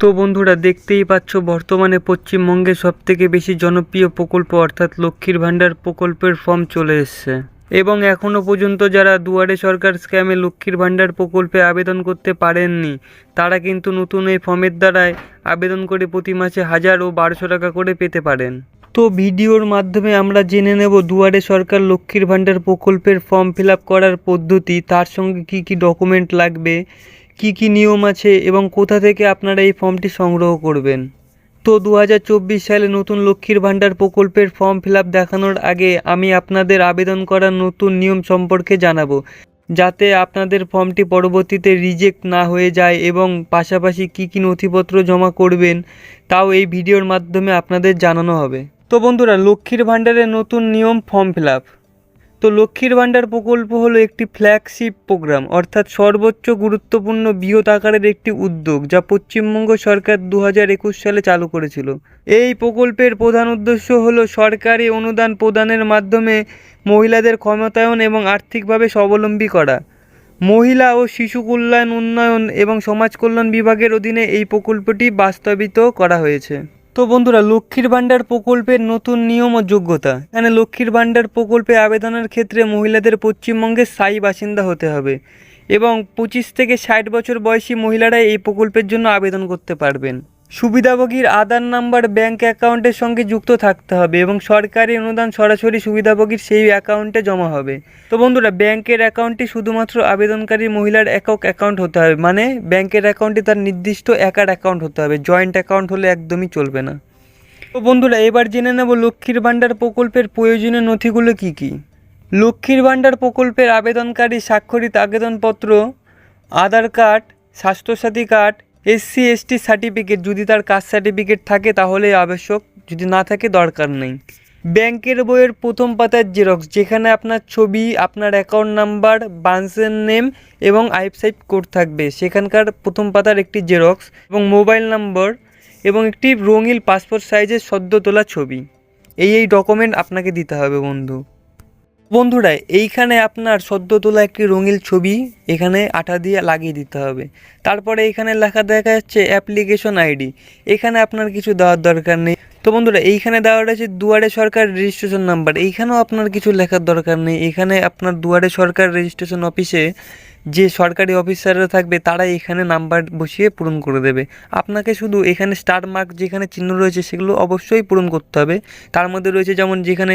তো বন্ধুরা দেখতেই পাচ্ছ, বর্তমানে পশ্চিমবঙ্গে সবথেকে বেশি জনপ্রিয় প্রকল্প অর্থাৎ লক্ষ্মীর ভাণ্ডার প্রকল্পের ফর্ম চলে এসছে। এবং এখনও পর্যন্ত যারা দুয়ারে সরকার স্ক্যামে লক্ষ্মীর ভাণ্ডার প্রকল্পে আবেদন করতে পারেননি, তারা কিন্তু নতুন এই ফর্মের দ্বারায় আবেদন করে প্রতি মাসে হাজার ও বারোশো টাকা করে পেতে পারেন। তো ভিডিওর মাধ্যমে আমরা জেনে নেব দুয়ারে সরকার লক্ষ্মীর ভাণ্ডার প্রকল্পের ফর্ম ফিল করার পদ্ধতি, তার সঙ্গে কি কি ডকুমেন্ট লাগবে কি কি নিয়ম আছে এবং কোথা থেকে আপনারা এই ফর্মটি সংগ্রহ করবেন? তো দু হাজার চব্বিশ সালে নতুন লক্ষ্মীর ভাণ্ডার প্রকল্পের ফর্ম ফিল দেখানোর আগে আমি আপনাদের আবেদন করার নতুন নিয়ম সম্পর্কে জানাব, যাতে আপনাদের ফর্মটি পরবর্তীতে রিজেক্ট না হয়ে যায় এবং পাশাপাশি কি কি নথিপত্র জমা করবেন, তাও এই ভিডিওর মাধ্যমে আপনাদের জানানো হবে। তো বন্ধুরা, লক্ষ্মীর ভাণ্ডারের নতুন নিয়ম ফর্ম ফিল তো লক্ষ্মীর ভাণ্ডার প্রকল্প হলো একটি ফ্ল্যাগশিপ প্রোগ্রাম অর্থাৎ সর্বোচ্চ গুরুত্বপূর্ণ বৃহৎ আকারের একটি উদ্যোগ যা পশ্চিমবঙ্গ সরকার দু হাজার একুশ সালে চালু করেছিল। এই প্রকল্পের প্রধান উদ্দেশ্য হলো সরকারি অনুদান প্রদানের মাধ্যমে মহিলাদের ক্ষমতায়ন এবং আর্থিকভাবে স্বাবলম্বী করা। মহিলা ও শিশু কল্যাণ উন্নয়ন এবং সমাজ কল্যাণ বিভাগের অধীনে এই প্রকল্পটি বাস্তবিত করা হয়েছে। তো বন্ধুরা, লক্ষ্মীর ভাণ্ডার প্রকল্পের নতুন নিয়ম ও যোগ্যতা। এখানে লক্ষ্মীর ভাণ্ডার প্রকল্পে আবেদনের ক্ষেত্রে মহিলাদের পশ্চিমবঙ্গের স্থায়ী বাসিন্দা হতে হবে এবং পঁচিশ থেকে ষাট বছর বয়সী মহিলারা এই প্রকল্পের জন্য আবেদন করতে পারবেন। সুবিধাভোগীর আধার নাম্বার ব্যাঙ্ক অ্যাকাউন্টের সঙ্গে যুক্ত থাকতে হবে এবং সরকারি অনুদান সরাসরি সুবিধাভোগীর সেই অ্যাকাউন্টে জমা হবে। তো বন্ধুরা, ব্যাংকের অ্যাকাউন্টটি শুধুমাত্র আবেদনকারী মহিলার একক অ্যাকাউন্ট হতে হবে মানে ব্যাংকের অ্যাকাউন্টটি তার নির্দিষ্ট একার অ্যাকাউন্ট হতে হবে, জয়েন্ট অ্যাকাউন্ট হলে একদমই চলবে না। তো বন্ধুরা, এবার জেনে নেব লক্ষ্মীর ভাণ্ডার প্রকল্পের প্রয়োজনীয় নথিগুলো কি কি? লক্ষ্মীর ভাণ্ডার প্রকল্পের আবেদনকারী স্বাক্ষরিত আবেদনপত্র, Aadhaar card, Swasthya Sathi card SC ST certificate যদি তার কাস্ট সার্টিফিকেট থাকে তাহলে আবশ্যক, যদি না থাকে দরকার নেই। ব্যাংকের বইয়ের প্রথম পাতার জেরক্স যেখানে আপনার ছবি, আপনার অ্যাকাউন্ট নাম্বার ব্রাঞ্চের নেম এবং আইপসাইট কোড থাকবে। সেখানকার প্রথম পাতার একটি জেরক্স এবং মোবাইল নম্বর এবং একটি রঙিন পাসপোর্ট সাইজের সদ্য তোলা ছবি। এই এই ডকুমেন্ট আপনাকে দিতে হবে বন্ধু। বন্ধুরা, এইখানে আপনার সদ্য তোলা একটি রঙিন ছবি এখানে আঠা দিয়ে লাগিয়ে দিতে হবে। তারপরে এখানে লেখা দেখা যাচ্ছে অ্যাপ্লিকেশন আইডি। এখানে আপনার কিছু দেওয়ার দরকার নেই। তো বন্ধুরা, এইখানে দেওয়া রয়েছে দুয়ারে সরকার রেজিস্ট্রেশন নাম্বার। এইখানেও আপনার কিছু লেখার দরকার নেই। এখানে আপনার দুয়ারে সরকার রেজিস্ট্রেশন অফিসে যে সরকারি অফিসাররা থাকবে তারা এখানে নাম্বার বসিয়ে পূরণ করে দেবে। আপনাকে শুধু এখানে স্টার মার্ক যেখানে চিহ্ন রয়েছে, সেগুলো অবশ্যই পূরণ করতে হবে। তার মধ্যে রয়েছে যেমন যেখানে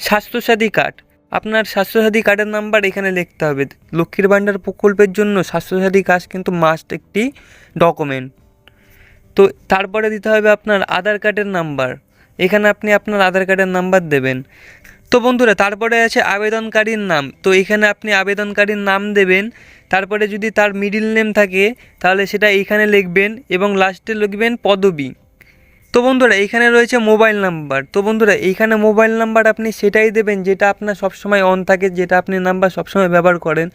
স্বাস্থ্যসাথী কার্ড। আপনার স্বাস্থ্যসাথী কার্ডের নাম্বার এখানে লিখতে হবে। লক্ষ্মীর ভাণ্ডার প্রকল্পের জন্য স্বাস্থ্যসাথী কার্ড কিন্তু মাস্ট একটি ডকুমেন্ট তো তারপরে দিতে হবে আপনার আধার কার্ডের নাম্বার এখানে আপনি আপনার আধার কার্ডের নাম্বার দেবেন। তো বন্ধুরা, তারপরে আছে আবেদনকারীর নাম। তো এখানে আপনি আবেদনকারীর নাম দেবেন। তারপরে যদি তার মিডিল নেম থাকে, তাহলে সেটা এখানে লিখবেন এবং লাস্টে লিখবেন পদবী। তো বন্ধুরা এইখানে রয়েছে মোবাইল নাম্বার। তো বন্ধুরা, এইখানে মোবাইল নাম্বার আপনি সেটাই দেবেন যেটা আপনার সবসময় অন থাকে, যেটা আপনি নাম্বার সবসময় ব্যবহার করেন।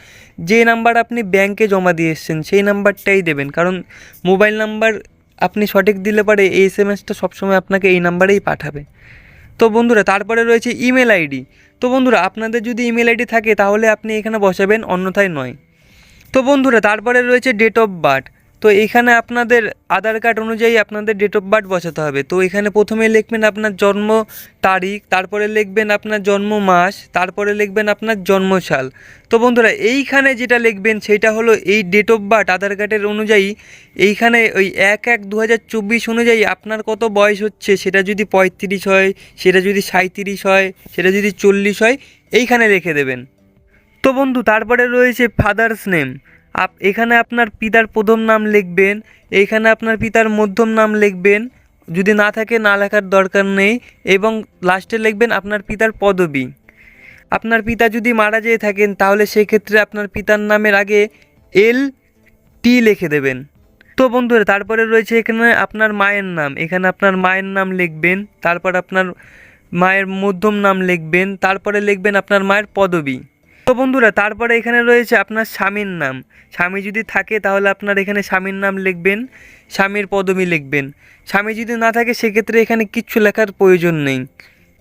যে নাম্বার আপনি ব্যাংকে জমা দিয়ে এসছেন, সেই নাম্বারটাই দেবেন। কারণ মোবাইল নাম্বার আপনি সঠিক দিলে পারে এই এস এম এসটা সবসময় আপনাকে এই নাম্বারেই পাঠাবে। তো বন্ধুরা, তারপরে রয়েছে ইমেল আইডি তো বন্ধুরা, আপনাদের যদি ইমেল আইডি থাকে, তাহলে আপনি এখানে বসাবেন, অন্যথায় নয়। তো বন্ধুরা, তারপরে রয়েছে ডেট অফ বার্থ তো এখানে আপনাদের আধার কার্ড অনুযায়ী আপনাদের ডেট অফ বার্থ বসাতে হবে। তো এখানে প্রথমে লিখবেন আপনার জন্ম তারিখ, তারপরে লিখবেন আপনার জন্ম মাস, তারপরে লিখবেন আপনার জন্মসাল। তো বন্ধুরা, এইখানে যেটা লিখবেন সেটা হলো এই ডেট অফ বার্থ আধার কার্ডের অনুযায়ী এইখানে ওই এক এক দু অনুযায়ী আপনার কত বয়স হচ্ছে সেটা যদি পঁয়ত্রিশ হয়, সেটা যদি সাঁত্রিশ হয়, সেটা যদি চল্লিশ হয়, এইখানে রেখে দেবেন। তো বন্ধু, তারপরে রয়েছে ফাদার্স নেম আপ এখানে আপনার পিতার প্রথম নাম লিখবেন এইখানে আপনার পিতার মধ্যম নাম লিখবেন, যদি না থাকে না লেখার দরকার নেই, এবং লাস্টে লিখবেন আপনার পিতার পদবী। আপনার পিতা যদি মারা যেয়ে থাকেন, তাহলে সেক্ষেত্রে আপনার পিতার নামের আগে এল টি লিখে দেবেন। তো বন্ধুরা, তারপরে রয়েছে এখানে আপনার মায়ের নাম। এখানে আপনার মায়ের নাম লিখবেন, তারপর আপনার মায়ের মধ্যম নাম লিখবেন, তারপরে লিখবেন আপনার মায়ের পদবী। তো বন্ধুরা, তারপরে এখানে রয়েছে আপনার স্বামীর নাম। স্বামী যদি থাকে তাহলে আপনার এখানে স্বামীর নাম লিখবেন, স্বামীর পদবী লিখবেন। স্বামী যদি না থাকে সেক্ষেত্রে এখানে কিচ্ছু লেখার প্রয়োজন নেই।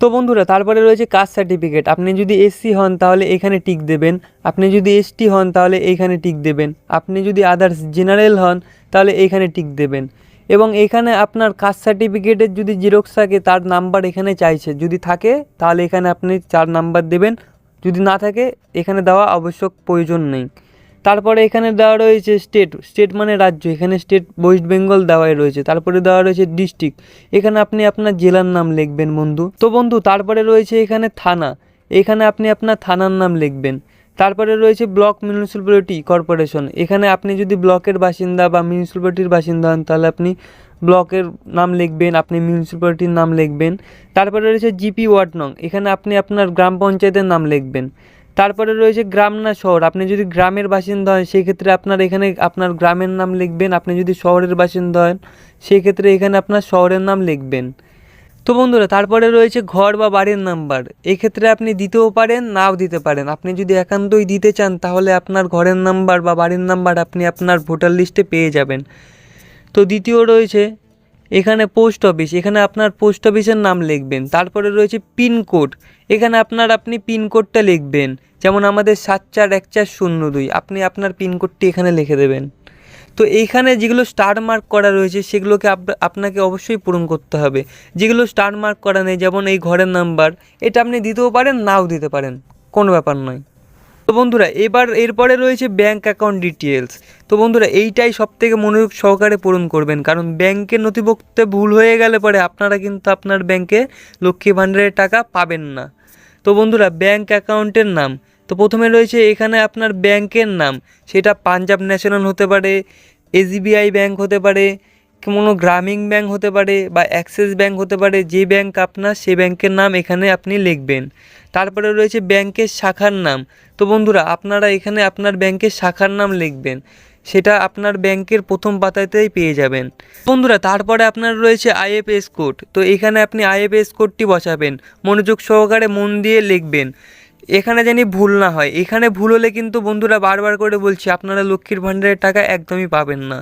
তো বন্ধুরা, তারপরে রয়েছে কাস্ট সার্টিফিকেট। আপনি যদি এসসি হন তাহলে এখানে টিক দেবেন। আপনি যদি এসটি হন তাহলে এইখানে টিক দেবেন। আপনি যদি আদার্স জেনারেল হন তাহলে এইখানে টিক দেবেন। এবং এখানে আপনার কাস্ট সার্টিফিকেটের যদি জেরক্স থাকে, তার নাম্বার এখানে চাইছে। যদি থাকে তাহলে এখানে আপনি চার নাম্বার দেবেন। যদি না থাকে, এখানে দেওয়া আবশ্যক প্রয়োজন নেই। তারপরে এখানে দেওয়া রয়েছে স্টেট স্টেট মানে রাজ্য। এখানে স্টেট ওয়েস্ট বেঙ্গল দেওয়াই রয়েছে। তারপরে দেওয়া রয়েছে ডিস্ট্রিক্ট এখানে আপনি আপনার জেলার নাম লিখবেন বন্ধু। তো বন্ধু, তারপরে রয়েছে এখানে থানা। এখানে আপনি আপনার থানার নাম লিখবেন। তারপরে রয়েছে ব্লক মিউনিসিপ্যালিটি কর্পোরেশন এখানে আপনি যদি ব্লকের বাসিন্দা বা মিউনিসিপ্যালিটির বাসিন্দা হন, তাহলে আপনি ব্লকের নাম লিখবেন, আপনি মিউনিসিপ্যালিটির নাম লিখবেন। তারপরে রয়েছে জিপি ওয়ার্ড নং এখানে আপনি আপনার গ্রাম পঞ্চায়েতের নাম লিখবেন। তারপরে রয়েছে গ্রাম না শহর, আপনি যদি গ্রামের বাসিন্দা হন সেই ক্ষেত্রে আপনার এখানে আপনার গ্রামের নাম লিখবেন, আপনি যদি শহরের বাসিন্দা হন সেই ক্ষেত্রে এখানে আপনার শহরের নাম লিখবেন। তো বন্ধুরা, তারপরে রয়েছে ঘর বা বাড়ির নাম্বার, এক্ষেত্রে আপনি দিতেও পারেন, নাও দিতে পারেন। আপনি যদি একান্তই দিতে চান, তাহলে আপনার ঘরের নাম্বার বা বাড়ির নাম্বার আপনি আপনার ভোটার লিস্টে পেয়ে যাবেন। তো দ্বিতীয় রয়েছে, এখানে পোস্ট অফিস এখানে আপনার পোস্ট অফিসের নাম লিখবেন, তারপরে রয়েছে পিনকোড এখানে আপনার আপনি পিনকোডটা লিখবেন, যেমন আমাদের সাত চার এক চার শূন্য দুই, আপনি আপনার পিনকোডটি এখানে লিখে দেবেন। তো এইখানে যেগুলো স্টার মার্ক করা রয়েছে, সেগুলোকে আপনাকে অবশ্যই পূরণ করতে হবে। যেগুলো স্টার মার্ক করা নেই, যেমন এই ঘরের নাম্বার এটা আপনি দিতেও পারেন, নাও দিতে পারেন, কোনো ব্যাপার নয়। তো বন্ধুরা, এবার এরপরে রয়েছে ব্যাঙ্ক অ্যাকাউন্ট ডিটেলস তো বন্ধুরা, এইটাই সব থেকে মনোযোগ সহকারে পূরণ করবেন, কারণ ব্যাংকের নথিপত্রে ভুল হয়ে গেলে পরে আপনারা কিন্তু আপনার ব্যাংকে লক্ষ্মী ভাণ্ডারের টাকা পাবেন না। তো বন্ধুরা ব্যাংক অ্যাকাউন্টের নাম। তো প্রথমে রয়েছে এখানে আপনার ব্যাংকের নাম। সেটা পাঞ্জাব ন্যাশনাল হতে পারে এসবিআই ব্যাংক হতে পারে কোনো গ্রামীণ ব্যাংক হতে পারে বা অ্যাক্সিস ব্যাংক হতে পারে, যে ব্যাংক আপনার সেই ব্যাংকের নাম এখানে আপনি লিখবেন। তারপরে রয়েছে ব্যাংকের শাখার নাম। তো বন্ধুরা, আপনারা এখানে আপনার ব্যাংকের শাখার নাম লিখবেন। সেটা আপনার ব্যাংকের প্রথম পাতাতেই পেয়ে যাবেন। বন্ধুরা, তারপরে আপনার রয়েছে আইএফএস কোড। তো এখানে আপনি আইএফএস কোডটি বসাবেন। মনোযোগ সহকারে মন দিয়ে লিখবেন। এখানে জানি ভুল না হয়। এখানে ভুল হলে কিন্তু বন্ধুরা বারবার করে বলছি, আপনারা লক্ষ্মীর ভাণ্ডারের টাকা একদমই পাবেন না।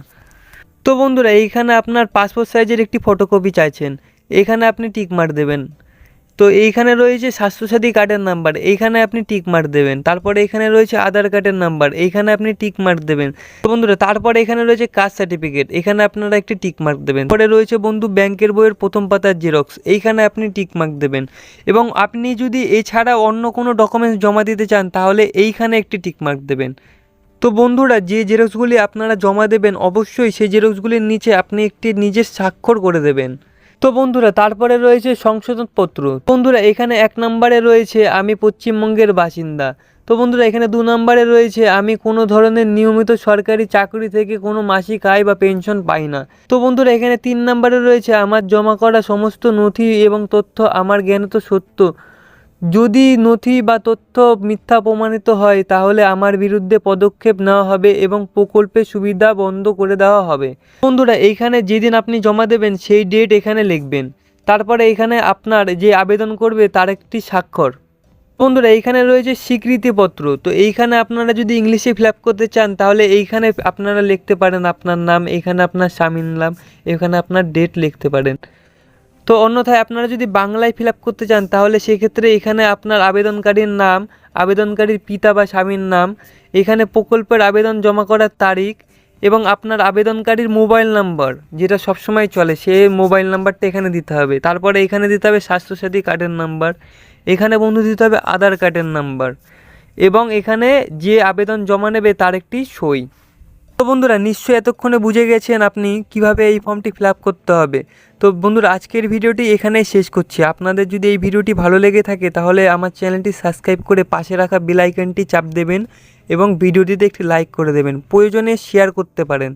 তো বন্ধুরা, এইখানে আপনার পাসপোর্ট সাইজের একটি ফটোকপি চাইছেন। এখানে আপনি টিক মার দেবেন। তো এইখানে রয়েছে স্বাস্থ্যসাথী কার্ডের নাম্বার এইখানে আপনি টিক মার দেবেন। তারপরে এখানে রয়েছে আধার কার্ডের নাম্বার এইখানে আপনি টিক মার্ক দেবেন। তো বন্ধুরা, তারপরে এখানে রয়েছে কাস্ট সার্টিফিকেট এখানে আপনারা একটি টিক মার্ক দেবেন। পরে রয়েছে বন্ধু, ব্যাংকের বইয়ের প্রথম পাতার জেরক্স এইখানে আপনি টিক মার্ক দেবেন। এবং আপনি যদি এছাড়া অন্য কোনো ডকুমেন্টস জমা দিতে চান, তাহলে এইখানে একটি টিক মার্ক দেবেন। তো বন্ধুরা, যে জেরক্সগুলি আপনারা জমা দেবেন, অবশ্যই সেই জেরক্সগুলির নিচে আপনি একটি নিজের স্বাক্ষর করে দেবেন। তো বন্ধুরা, তারপরে রয়েছে সংশোধনপত্র। বন্ধুরা, এখানে এক নম্বরে রয়েছে, আমি পশ্চিমবঙ্গের বাসিন্দা। তো বন্ধুরা, এখানে দু নম্বরে রয়েছে, আমি কোনো ধরনের নিয়মিত সরকারি চাকরি থেকে কোনো মাসিক আয় বা পেনশন পাই না। তো বন্ধুরা, এখানে তিন নম্বরে রয়েছে, আমার জমা করা সমস্ত নথি এবং তথ্য আমার জ্ঞানত সত্য। যদি নথি বা তথ্য মিথ্যা প্রমাণিত হয়, তাহলে আমার বিরুদ্ধে পদক্ষেপ নেওয়া হবে এবং প্রকল্পের সুবিধা বন্ধ করে দেওয়া হবে। বন্ধুরা, এইখানে যেদিন আপনি জমা দেবেন, সেই ডেট এখানে লিখবেন। তারপরে এখানে আপনার যে আবেদন করবে, তার একটি স্বাক্ষর। বন্ধুরা, এইখানে রয়েছে স্বীকৃতিপত্র। তো এইখানে আপনারা যদি ইংলিশে ফিল করতে চান, তাহলে এইখানে আপনারা লিখতে পারেন আপনার নাম, এখানে আপনার স্বামীর নাম, এখানে আপনার ডেট লিখতে পারেন। তো অন্যথায় আপনারা যদি বাংলায় ফিল করতে চান, তাহলে সেক্ষেত্রে এখানে আপনার আবেদনকারীর নাম, আবেদনকারীর পিতা বা স্বামীর নাম, এখানে প্রকল্পের আবেদন জমা করার তারিখ এবং আপনার আবেদনকারীর মোবাইল নাম্বার, যেটা সবসময় চলে, সে মোবাইল নাম্বারটা এখানে দিতে হবে। তারপরে এখানে দিতে হবে স্বাস্থ্যসাথী কার্ডের নাম্বার, এখানে বন্ধু দিতে হবে আধার কার্ডের নাম্বার এবং এখানে যে আবেদন জমা নেবে তার একটি সই। তো বন্ধুরা, নিশ্চয়ই এতক্ষণে বুঝে গেছেন আপনি কীভাবে এই ফর্মটি ফিল করতে হবে। তো বন্ধুরা, আজকের ভিডিওটি এখানেই শেষ করছি। আপনাদের যদি এই ভিডিওটি ভালো লেগে থাকে, তাহলে আমার চ্যানেলটি সাবস্ক্রাইব করে পাশে রাখা বেল চাপ দেবেন এবং ভিডিওটিতে একটি লাইক করে দেবেন। প্রয়োজনে শেয়ার করতে পারেন।